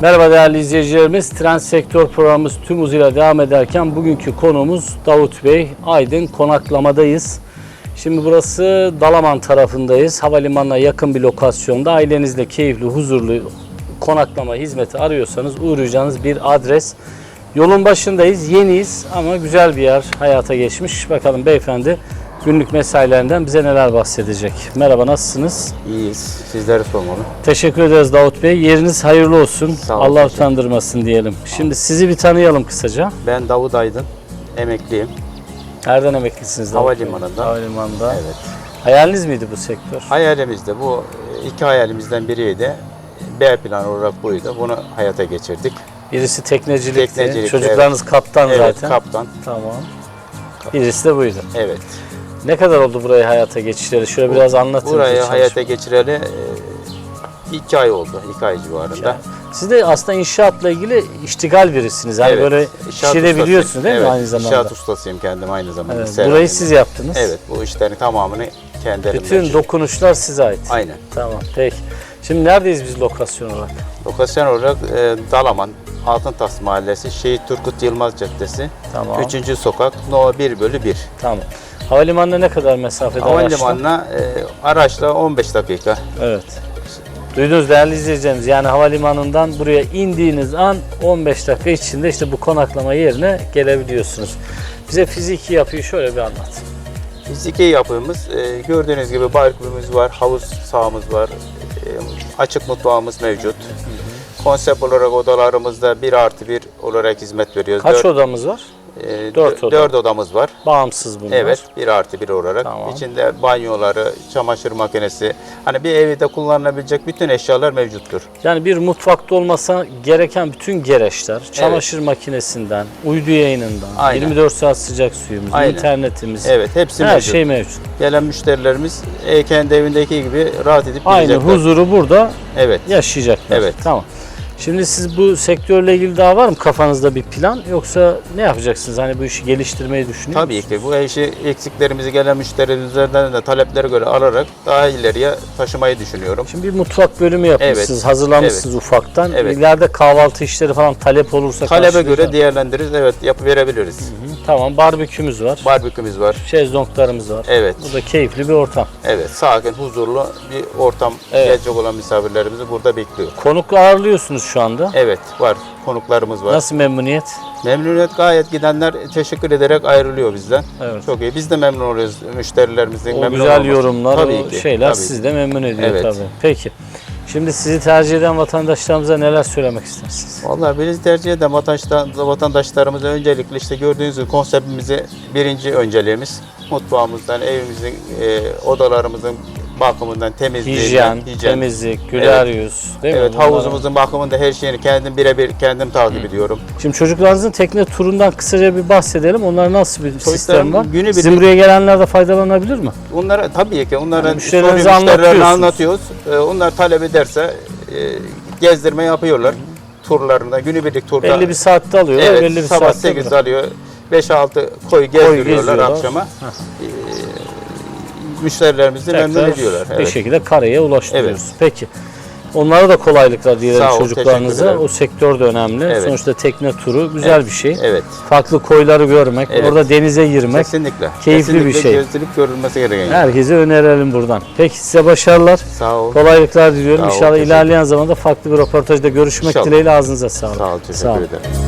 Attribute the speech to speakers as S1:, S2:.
S1: Merhaba değerli izleyicilerimiz. Trend Sektör programımız tüm hızıyla devam ederken bugünkü konuğumuz Davut Bey. Aydın konaklamadayız. Şimdi burası Dalaman tarafındayız. Havalimanına yakın bir lokasyonda ailenizle keyifli, huzurlu konaklama hizmeti arıyorsanız uğrayacağınız bir adres. Yolun başındayız, yeniyiz ama güzel bir yer hayata geçmiş. Bakalım beyefendi günlük mesailerinden bize neler bahsedecek. Merhaba nasılsınız?
S2: İyiyiz. Sizleri sormalı.
S1: Teşekkür ederiz Davut Bey. Yeriniz hayırlı olsun.
S2: Sağ olun,
S1: Allah
S2: teşekkür
S1: utandırmasın diyelim. Şimdi sizi bir tanıyalım kısaca.
S2: Ben Davut Aydın. Emekliyim.
S1: Nereden emeklisiniz Davut Bey?
S2: Havalimanından.
S1: Havalimanında.
S2: Evet.
S1: Hayaliniz miydi bu sektör?
S2: Hayalimizde bu iki hayalimizden biriydi. B plan olarak buydu. Bunu hayata geçirdik.
S1: Birisi teknecilikti.
S2: Teknecilik,
S1: Çocuklarınız kaptan
S2: evet,
S1: zaten.
S2: kaptan.
S1: Tamam. Birisi de buydu.
S2: Evet.
S1: Ne kadar oldu burayı hayata geçişleri? Şöyle biraz anlatın.
S2: Burayı hayata geçireli e, iki ay oldu. iki ay civarında.
S1: Siz de aslında inşaatla ilgili iştigal birisiniz. Yani
S2: Evet,
S1: böyle işi de
S2: ustasıyım.
S1: biliyorsunuz değil mi
S2: Evet,
S1: aynı zamanda?
S2: İnşaat ustasıyım kendim aynı zamanda.
S1: Evet, burayı siz yaptınız.
S2: Evet. Bu işlerin tamamını kendi elimden
S1: Bütün
S2: çektim.
S1: dokunuşlar size ait.
S2: Aynen.
S1: Tamam peki. Şimdi neredeyiz biz lokasyon olarak?
S2: Lokasyon olarak e, Dalaman, Altıntaş Mahallesi, Şehit Turgut Yılmaz Caddesi,
S1: Tamam.
S2: 3. sokak, No 1 bölü 1.
S1: Tamam. Havalimanına ne kadar mesafede araçla?
S2: Havalimanına e, araçla 15 dakika.
S1: Evet. Duydunuz değerli izleyicilerimiz. Yani havalimanından buraya indiğiniz an 15 dakika içinde işte bu konaklama yerine gelebiliyorsunuz. Bize fiziki yapıyı şöyle bir anlat.
S2: Fiziki yapımız e, gördüğünüz gibi barbekümüz var, havuz sahamız var, e, açık mutfağımız mevcut. Konsept olarak odalarımızda 1 artı 1 olarak hizmet veriyoruz.
S1: Kaç
S2: Dört-
S1: odamız var?
S2: E,
S1: Dört
S2: dö-
S1: oda.
S2: dört odamız var.
S1: Bağımsız bunlar.
S2: Evet, 1 artı 1 olarak.
S1: Tamam.
S2: İçinde banyoları, çamaşır makinesi, hani bir evde kullanılabilecek bütün eşyalar mevcuttur.
S1: Yani bir mutfakta olmasa gereken bütün gereçler, çamaşır makinesinden, uydu yayınından,
S2: Aynen.
S1: 24 saat sıcak suyumuz,
S2: Aynen.
S1: internetimiz,
S2: Evet, hepsi
S1: her
S2: mevcut.
S1: şey mevcut.
S2: Gelen müşterilerimiz e, kendi evindeki gibi rahat edip
S1: Aynı
S2: gidecekler.
S1: huzuru burada
S2: Evet.
S1: yaşayacaklar.
S2: Evet.
S1: Tamam. Şimdi siz bu sektörle ilgili daha var mı kafanızda bir plan yoksa ne yapacaksınız? Hani bu işi geliştirmeyi düşünüyor
S2: Tabii
S1: musunuz?
S2: ki bu işi eksiklerimizi gelen müşterilerden de taleplere göre alarak daha ileriye taşımayı düşünüyorum.
S1: Şimdi bir mutfak bölümü yapmışsınız,
S2: Evet.
S1: hazırlamışsınız ufaktan.
S2: Evet.
S1: İleride kahvaltı işleri falan talep olursa
S2: Talebe
S1: karşılayacak.
S2: göre değerlendiririz. Evet, yapı verebiliriz.
S1: Tamam, barbekümüz var,
S2: Barbekümüz var.
S1: şezlonglarımız var.
S2: Evet.
S1: Bu da keyifli bir ortam.
S2: Evet, sakin, huzurlu bir ortam
S1: Evet.
S2: gelecek olan misafirlerimizi burada bekliyor.
S1: Konuk ağırlıyorsunuz şu anda.
S2: Evet, var. Konuklarımız var.
S1: Nasıl memnuniyet?
S2: Memnuniyet gayet gidenler teşekkür ederek ayrılıyor bizden.
S1: Evet.
S2: Çok iyi. Biz de memnun oluyoruz müşterilerimizin
S1: O
S2: memnun
S1: güzel
S2: olması.
S1: yorumlar,
S2: Tabii
S1: o
S2: ki,
S1: şeyler
S2: tabii.
S1: sizi de memnun ediyor
S2: Evet.
S1: tabii. Peki. Şimdi sizi tercih eden vatandaşlarımıza neler söylemek istersiniz?
S2: Vallahi bizi tercih eden vatandaşlar, vatandaşlarımıza öncelikle işte gördüğünüz gibi konseptimizi birinci önceliğimiz mutfağımızdan, evimizin, e, odalarımızın bakımından, temizliğinden,
S1: Hijyen,
S2: hijyen.
S1: temizlik, güler yüz değil mi?
S2: Evet,
S1: Bunlar-
S2: havuzumuzun bakımında her şeyini kendim birebir kendim takip ediyorum.
S1: Şimdi çocuklarınızın tekne turundan kısaca bir bahsedelim. Onlar nasıl bir sistem var?
S2: günübirlik-
S1: Sizin buraya gelenler de faydalanabilir mi?
S2: Onlara tabii ki onlara
S1: Yani anlatıyorsunuz.
S2: anlatıyoruz. E, onlar talep ederse e, gezdirme yapıyorlar turlarında, günübirlik turda.
S1: Belli bir saatte alıyorlar,
S2: Evet,
S1: belli bir
S2: sabah
S1: saatte
S2: 8'de
S1: bırak-
S2: alıyor. 5-6 koy gezdiriyorlar
S1: geziyorlar.
S2: akşama.
S1: Heh.
S2: Ee, müşterilerimizi memnun
S1: Tekrar
S2: ediyorlar.
S1: bir
S2: Evet.
S1: şekilde karaya ulaştırıyoruz.
S2: Evet.
S1: Peki. Onlara da kolaylıklar dilerim
S2: ol,
S1: çocuklarınıza. O sektör de önemli.
S2: Evet.
S1: Sonuçta tekne turu güzel bir şey.
S2: Evet.
S1: Farklı koyları görmek,
S2: Evet.
S1: orada denize girmek
S2: Kesinlikle.
S1: keyifli bir
S2: Kesinlikle
S1: şey.
S2: gezdirip görülmesi gereken.
S1: herkese önerelim buradan. Peki size başarılar.
S2: Sağ ol.
S1: Kolaylıklar diliyorum.
S2: Sağ ol,
S1: İnşallah
S2: teşekkür
S1: ilerleyen zamanda farklı bir röportajda görüşmek
S2: İnşallah.
S1: dileğiyle ağzınıza sağlık.
S2: Sağ ol. Teşekkür
S1: Sağ ol.
S2: ederim.